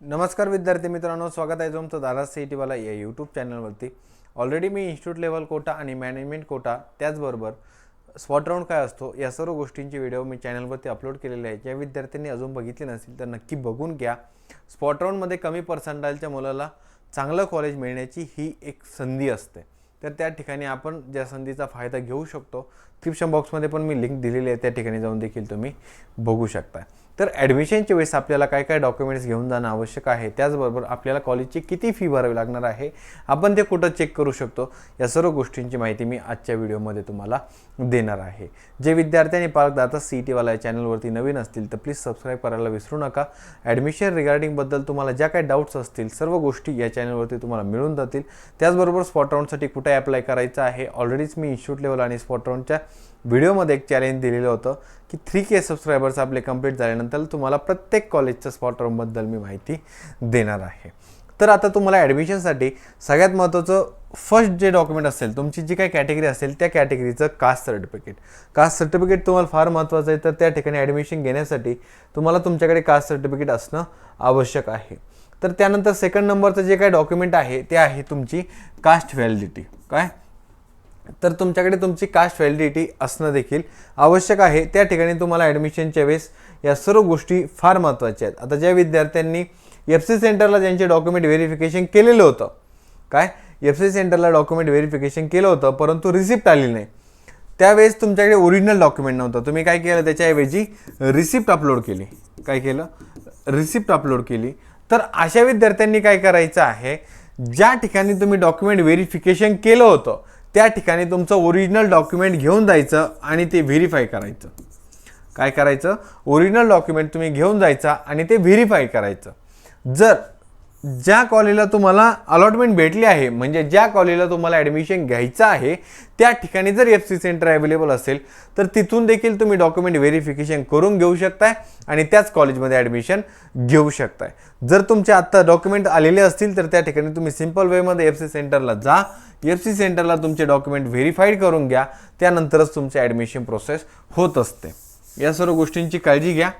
नमस्कार विद्यार्थी मित्रांनो स्वागत आहे तुमचं दादा सी टी वाला या यूट्यूब चॅनलवरती ऑलरेडी मी इन्स्टिट्यूट लेवल कोटा आणि मॅनेजमेंट कोटा त्याचबरोबर स्पॉट राऊंड काय असतो या सर्व गोष्टींचे व्हिडिओ मी चॅनलवरती अपलोड केलेले आहे. ज्या विद्यार्थ्यांनी अजून बघितले नसतील तर नक्की बघून घ्या. स्पॉट राऊंडमध्ये कमी पर्सेंटाईलच्या मुलाला चांगलं कॉलेज मिळण्याची ही एक संधी असते. तर त्या ठिकाणी आपण ज्या संधीचा फायदा घेऊ शकतो क्रिप्शन बॉक्समध्ये पण मी लिंक दिलेली आहे त्या ठिकाणी जाऊन देखील तुम्ही बघू शकता. तर ॲडमिशनच्या वेळेस आपल्याला काय काय डॉक्युमेंट्स घेऊन जाणं आवश्यक आहे? त्याचबरोबर आपल्याला कॉलेजची किती फी भरावी लागणार आहे? आपण ते कुठं चेक करू शकतो? या सर्व गोष्टींची माहिती मी आजच्या व्हिडिओमध्ये तुम्हाला देणार आहे. जे विद्यार्थ्यांनी पालक दाता सी टीवाला या चॅनलवरती नवीन असतील तर प्लीज सबस्क्राईब करायला विसरू नका. ॲडमिशन रिगार्डिंगबद्दल तुम्हाला ज्या काही डाऊट्स असतील सर्व गोष्टी या चॅनलवरती तुम्हाला मिळून जातील. त्याचबरोबर स्पॉट राऊंडसाठी कुठे अप्लाय करायचं आहे? ऑलरेडीच मी इन्स्टिट्यूट लेवल आणि स्पॉट राऊंडच्या व्हिडिओमध्ये एक चॅलेंज दिलेलं होतं की थ्री के सबस्क्रायबर्स आपले कंप्लीट झाल्यानंतर तुम्हाला प्रत्येक कॉलेजच्या स्पॉट रूमबद्दल मी माहिती देणार आहे. तर आता तुम्हाला ॲडमिशनसाठी सगळ्यात महत्त्वाचं फर्स्ट जे डॉक्युमेंट असेल तुमची जी काही कॅटेगरी असेल त्या कॅटेगरीचं कास्ट सर्टिफिकेट कास्ट सर्टिफिकेट तुम्हाला फार महत्त्वाचं आहे तर त्या ठिकाणी ॲडमिशन घेण्यासाठी तुम्हाला तुमच्याकडे कास्ट सर्टिफिकेट असणं आवश्यक आहे. तर त्यानंतर सेकंड नंबरचं जे काही डॉक्युमेंट आहे ते आहे तुमची कास्ट व्हॅलिडिटी काय? तर तुमच्याकडे तुमची कास्ट व्हॅलिडिटी असणं देखील आवश्यक आहे. त्या ठिकाणी तुम्हाला ॲडमिशनच्या वेळेस या सर्व गोष्टी फार महत्त्वाच्या आहेत. आता ज्या विद्यार्थ्यांनी एफ सी सेंटरला ज्यांचे डॉक्युमेंट व्हेरिफिकेशन केलेलं होतं काय? एफ सी सेंटरला डॉक्युमेंट व्हेरिफिकेशन केलं होतं परंतु रिसिप्ट आली नाही. त्यावेळेस तुमच्याकडे ओरिजिनल डॉक्युमेंट नव्हतं. तुम्ही काय केलं? त्याच्याऐवजी रिसिप्ट अपलोड केली. काय केलं? रिसिप्ट अपलोड केली. तर अशा विद्यार्थ्यांनी काय करायचं आहे? ज्या ठिकाणी तुम्ही डॉक्युमेंट व्हेरिफिकेशन केलं होतं त्या ठिकाणी तुमचं ओरिजिनल डॉक्युमेंट घेऊन जायचं आणि ते व्हेरीफाय करायचं. काय करायचं? ओरिजिनल डॉक्युमेंट तुम्ही घेऊन जायचा आणि ते व्हेरीफाय करायचं. जर ज्या कॉलेजला तुम्हाला अलॉटमेंट भेटली आहे म्हणजे ज्या कॉलेजला तुम्हाला ॲडमिशन घ्यायचं आहे त्या ठिकाणी जर एफ सी सेंटर अवेलेबल असेल तर तिथून देखील तुम्ही डॉक्युमेंट व्हेरिफिकेशन करून घेऊ शकताय आणि त्याच कॉलेजमध्ये ॲडमिशन घेऊ शकताय. जर तुमचे आत्ता डॉक्युमेंट आलेले असतील तर त्या ठिकाणी तुम्ही सिंपल वेमध्ये एफ सी सेंटरला जा. एफ सी सेंटरला तुमचे डॉक्युमेंट व्हेरीफाईड करून घ्या. त्यानंतरच तुमचे ॲडमिशन प्रोसेस होत असते. या सर्व गोष्टींची काळजी घ्या.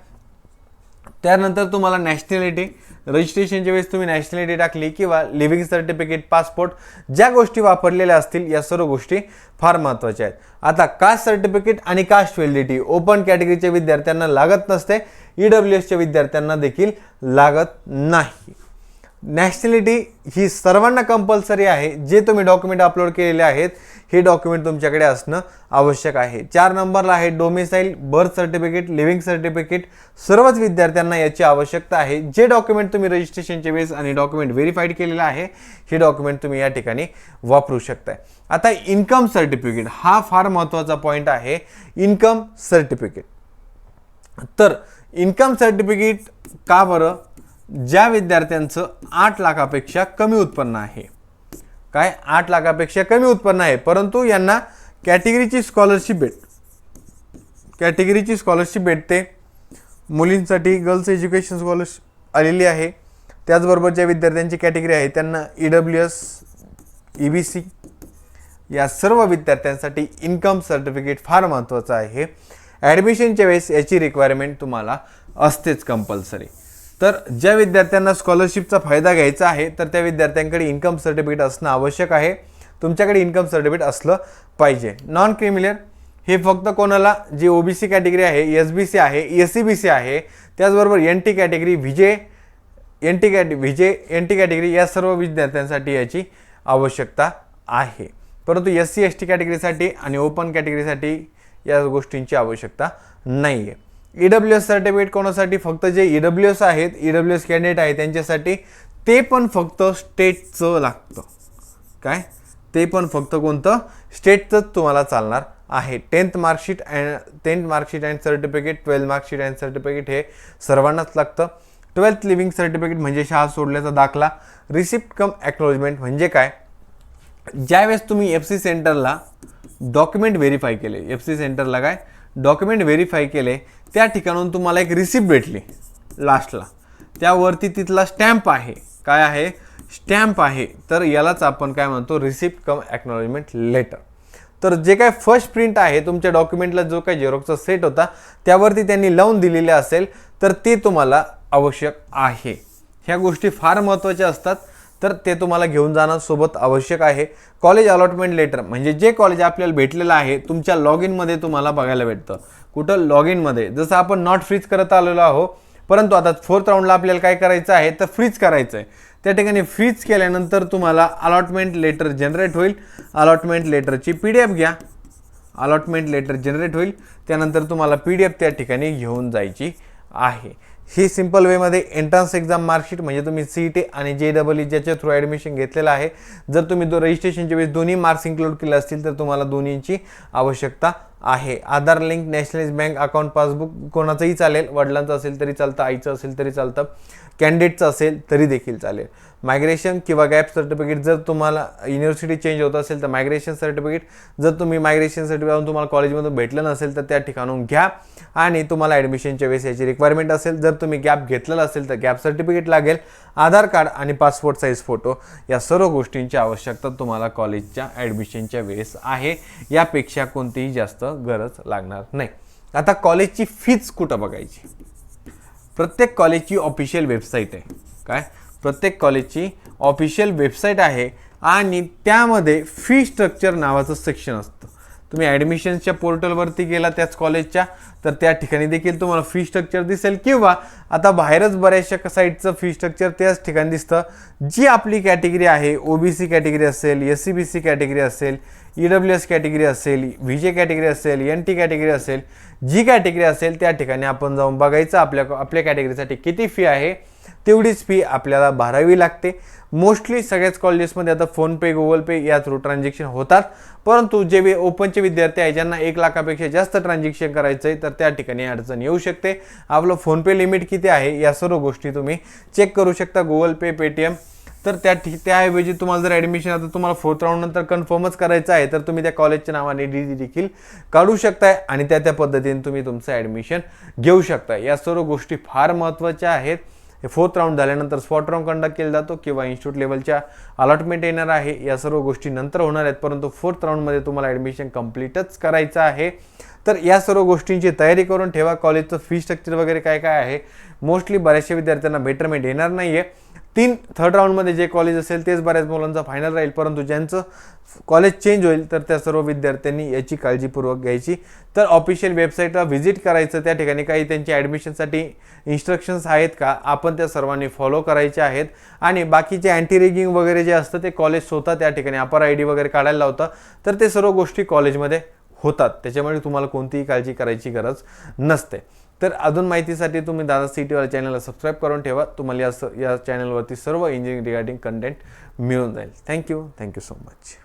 त्यानंतर तुम्हाला नॅशनॅलिटी रजिस्ट्रेशनच्या वेळेस तुम्ही नॅशनॅलिटी टाकली किंवा लिव्हिंग सर्टिफिकेट पासपोर्ट ज्या गोष्टी वापरलेल्या असतील या सर्व गोष्टी फार महत्त्वाच्या आहेत. आता कास्ट सर्टिफिकेट आणि कास्ट व्हॅलिडिटी ओपन कॅटेगरीच्या विद्यार्थ्यांना लागत नसते ई डब्ल्यू एसच्या विद्यार्थ्यांना देखील लागत नाही. नॅशनॅलिटी ही सर्वांना कंपल्सरी आहे. जे तुम्ही डॉक्युमेंट अपलोड केलेले आहेत हे डॉक्युमेंट तुमच्याकडे असणं आवश्यक आहे. चार नंबरला आहे domicile birth certificate living certificate सर्वच विद्यार्थ्यांना याची आवश्यकता आहे. जे डॉक्युमेंट तुम्ही रजिस्ट्रेशनच्या वेळेस आणि डॉक्युमेंट व्हेरीफाईड केलेलं आहे हे डॉक्युमेंट तुम्ही या ठिकाणी वापरू शकताय. आता इन्कम सर्टिफिकेट हा फार महत्त्वाचा पॉईंट आहे. इन्कम सर्टिफिकेट तर इन्कम सर्टिफिकेट का बरं? ज्या विद्यार्थ्यांचं आठ लाखापेक्षा कमी उत्पन्न आहे. काय? आठ लाखापेक्षा कमी उत्पन्न आहे. परंतु यांना कॅटेगरीची स्कॉलरशिप भेट. कॅटेगरीची स्कॉलरशिप भेटते. मुलींसाठी गर्ल्स एज्युकेशन स्कॉलरशिप आलेली आहे. त्याचबरोबर ज्या विद्यार्थ्यांची कॅटेगरी आहे त्यांना E W S E B C या सर्व विद्यार्थ्यांसाठी इन्कम सर्टिफिकेट फार महत्त्वाचं आहे. ॲडमिशनच्या वेळेस याची रिक्वायरमेंट तुम्हाला असतेच कंपल्सरी तर ज्या विद्यार्थ्यांना स्कॉलरशिपचा फायदा घ्यायचा आहे तर त्या विद्यार्थ्यांकडे इन्कम सर्टिफिकेट असणं आवश्यक आहे. तुमच्याकडे इन्कम सर्टिफिकेट असलं पाहिजे. नॉन क्रिमिलियर हे फक्त कोणाला जी ओ बी सी कॅटेगरी आहे एस बी सी आहे एस सी बी सी आहे त्याचबरोबर N T category VJ N T कॅटे व्हिजे N T category या सर्व विद्यार्थ्यांसाठी याची आवश्यकता आहे. परंतु एस सी एस टी कॅटेगरीसाठी आणि ओपन कॅटेगरीसाठी या गोष्टींची आवश्यकता नाही आहे ई डब्ल्यू एस सर्टिफिकेट कोणासाठी? फक्त जे ई डब्ल्यू एस आहेत ई डब्ल्यू एस कॅन्डिडेट आहेत त्यांच्यासाठी ते पण फक्त स्टेटचं लागतं. काय? ते पण फक्त कोणतं? स्टेटचंच तुम्हाला चालणार आहे. Tenth marksheet and tenth marksheet and certificate twelfth marksheet and certificate हे सर्वांनाच लागतं. ट्वेल्थ लिव्हिंग सर्टिफिकेट म्हणजे शाळा सोडल्याचा दाखला. रिसिप्ट कम ॲक्नॉलेजमेंट म्हणजे काय? ज्यावेळेस तुम्ही एफ सी सेंटरला डॉक्युमेंट व्हेरीफाय केले एफ सी सेंटरला काय? डॉक्युमेंट व्हेरीफाय केले त्या ठिकाणून तुम्हाला एक रिसिप्ट भेटली लास्टला त्यावरती तिथला स्टॅम्प आहे. काय आहे? स्टॅम्प आहे. तर यालाच आपण काय म्हणतो? रिसिप्ट कम ॲक्नॉलेजमेंट लेटर तर जे काय फर्स्ट प्रिंट आहे तुमच्या डॉक्युमेंटला जो काही झेरॉक्सचा सेट होता त्यावरती त्यांनी लावून दिलेले असेल तर ते तुम्हाला आवश्यक आहे. ह्या गोष्टी फार महत्त्वाच्या असतात. तर ते तुम्हाला घेऊन जाणं सोबत आवश्यक आहे. कॉलेज अलॉटमेंट लेटर म्हणजे जे कॉलेज आपल्याला भेटलेलं आहे तुमच्या लॉग इनमध्ये तुम्हाला बघायला भेटतं. कुठं? लॉग इनमध्ये जसं आपण नॉट फ्रीज करत आलेलो आहो परंतु आता फोर्थ राऊंडला आपल्याला काय करायचं आहे? तर फ्रीज करायचं आहे त्या ठिकाणी फ्रीज केल्यानंतर तुम्हाला अलॉटमेंट लेटर जनरेट होईल. अलॉटमेंट लेटरची पी डी एफ घ्या. अलॉटमेंट लेटर जनरेट होईल. त्यानंतर तुम्हाला पी डी एफ त्या ठिकाणी घेऊन जायची आहे. ही सिंपल वेमध्ये एंट्रन्स एक्झाम मार्कशीट म्हणजे तुम्ही सी टी आणि जे डबल ई ज्याच्या थ्रू ॲडमिशन घेतलेलं आहे. जर तुम्ही दो रजिस्ट्रेशनच्या वेळेस दोन्ही मार्क्स इन्क्लूड केले असतील तर तुम्हाला दोन्हीची आवश्यकता आहे. Aadhaar link nationalise bank account passbook कोणाचंही चालेल. वडिलांचं असेल तरी चालतं आईचं असेल तरी चालतं कॅन्डिडेटचं असेल तरी देखील चालेल. मायग्रेशन किंवा गॅप सर्टिफिकेट जर तुम्हाला युनिव्हर्सिटी चेंज होत असेल तर मायग्रेशन सर्टिफिकेट जर तुम्ही मायग्रेशन सर्टिफिकेट तुम्हाला कॉलेजमधून भेटलं नसेल तर त्या ठिकाणून घ्या. आणि तुम्हाला ॲडमिशनच्या वेळेस याची रिक्वायरमेंट असेल जर तुम्ही गॅप घेतलेला असेल तर गॅप सर्टिफिकेट लागेल आधार कार्ड आणि पासपोर्ट साईज फोटो या सर्व गोष्टींची आवश्यकता तुम्हाला कॉलेजच्या ॲडमिशनच्या वेळेस आहे. यापेक्षा कोणतीही जास्त गरज लागणार नाही. आता कॉलेजची फीज कुठं बघायची? प्रत्येक कॉलेजची ऑफिशियल वेबसाईट आहे. काय? प्रत्येक कॉलेजची ऑफिशियल वेबसाईट आहे आणि त्यामध्ये फी स्ट्रक्चर नावाचं सेक्शन असतं. तुम्ही ॲडमिशन्सच्या पोर्टलवरती गेला त्याच कॉलेजच्या तर त्या ठिकाणी देखील तुम्हाला फी स्ट्रक्चर दिसेल. किंवा आता बाहेरच बऱ्याचशा साईटचं फी स्ट्रक्चर त्याच ठिकाणी दिसतं. जी आपली कॅटेगरी आहे ओ बी सी कॅटेगरी असेल S C B C category असेल ई डब्ल्यू एस कॅटेगरी असेल व्ही जे कॅटेगरी असेल एन टी कॅटेगरी असेल जी कॅटेगरी असेल त्या ठिकाणी आपण जाऊन बघायचं. आपल्या आपल्या कॅटेगरीसाठी किती फी आहे तेवढीच फी आपल्याला भरावी लागते. मोस्टली सगळ्याच कॉलेजेसमध्ये आता फोनपे गुगल पे या थ्रू ट्रान्झॅक्शन होतात. परंतु जे वे ओपनचे विद्यार्थी आहे ज्यांना एक लाखापेक्षा जास्त ट्रान्झॅक्शन करायचं आहे तर त्या ठिकाणी अडचण येऊ शकते. आपलं फोनपे लिमिट किती आहे या सर्व गोष्टी तुम्ही चेक करू शकता. गुगल पे पेटीएम तर त्या ठी त्याऐवजी तुम्हाला जर ॲडमिशन आता तुम्हाला फोर्थ राऊंड नंतर कन्फर्मच करायचं आहे तर तुम्ही त्या कॉलेजच्या नावाने डी देखील काढू शकताय आणि त्या त्या पद्धतीने तुम्ही तुमचं ॲडमिशन घेऊ शकता या सर्व गोष्टी फार महत्त्वाच्या आहेत. हे फोर्थ राऊंड झाल्यानंतर स्पॉट राऊंड कंडक्ट केला जातो किंवा इन्स्टिट्यूट लेवलच्या अलॉटमेंट येणार आहे या सर्व गोष्टी नंतर होणार आहेत. परंतु फोर्थ राऊंडमध्ये तुम्हाला ॲडमिशन कम्प्लीटच करायचं आहे. तर या सर्व गोष्टींची तयारी करून ठेवा. कॉलेजचं फी स्ट्रक्चर वगैरे काय काय आहे? मोस्टली बऱ्याचशा विद्यार्थ्यांना बेटरमेंट येणार नाही आहे तीन थर्ड राऊंडमध्ये जे कॉलेज असेल तेच बऱ्याच मुलांचा फायनल राहील. परंतु ज्यांचं कॉलेज चेंज होईल तर त्या सर्व विद्यार्थ्यांनी याची काळजीपूर्वक घ्यायची. तर ऑफिशियल वेबसाईटला व्हिजिट करायचं त्या ठिकाणी काही त्यांची ॲडमिशनसाठी इन्स्ट्रक्शन्स आहेत का आपण त्या सर्वांनी फॉलो करायचे आहेत. आणि बाकीचे अँटी रेगिंग वगैरे जे असतं ते कॉलेज स्वतः त्या ठिकाणी अपर आय डी वगैरे काढायला लावतं. तर ते सर्व गोष्टी कॉलेजमध्ये होतात. त्याच्यामुळे तुम्हाला कोणतीही काळजी करायची गरज नसते. तर अजून माहितीसाठी तुम्ही दादा सी टीवाला चॅनलला सबस्क्राईब करून ठेवा. तुम्हाला या स या चॅनलवरती सर्व इंजिनिअरिंग रिगार्डिंग कंटेंट मिळून जाईल. Thank you thank you so much